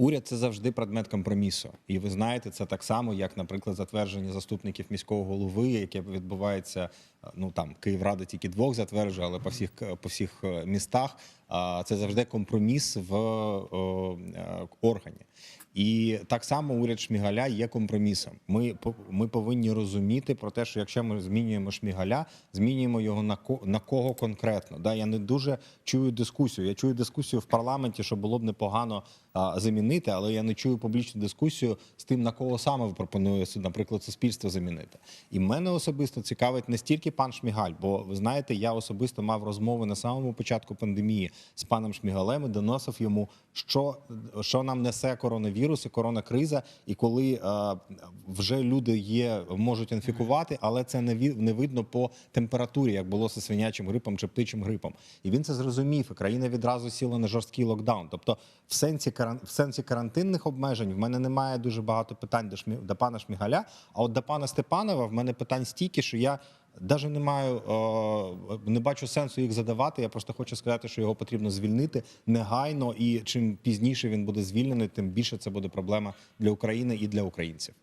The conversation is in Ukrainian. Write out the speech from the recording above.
Уряд це завжди предмет компромісу, і ви знаєте, це так само, як, наприклад, затвердження заступників міського голови, яке відбувається. е, Ну там Київрада тільки двох затверджує, але по всіх по всіх е, містах це завжди компроміс в е, органі. І так само уряд Шмігаля є компромісом. Ми ми повинні розуміти про те, що якщо ми змінюємо Шмігаля, змінюємо його на ко на кого конкретно. Да, я не дуже чую дискусію. Я чую дискусію в парламенті, що було б непогано а, замінити, але я не чую публічну дискусію з тим, на кого саме пропонує, наприклад, суспільство замінити. І мене особисто цікавить не стільки пан Шмігаль, бо ви знаєте, я особисто мав розмови на самому початку пандемії з паном Шмігалем і доносив йому, що, що нам несе коронавірус і коронакриза, і коли е, вже люди є, можуть інфікувати, але це не не видно по температурі, як було зі свинячим грипом чи птичим грипом. І він це зрозумів. І країна відразу сіла на жорсткий локдаун. Тобто, в сенсі в сенсі карантинних обмежень в мене немає дуже багато питань до Шмі... до пана Шмігаля. А от до пана Степанова в мене питань стільки, що я. Навіть не маю е, не бачу сенсу їх задавати. Я просто хочу сказати, що його потрібно звільнити негайно, і чим пізніше він буде звільнений, тим більше це буде проблема для України і для українців.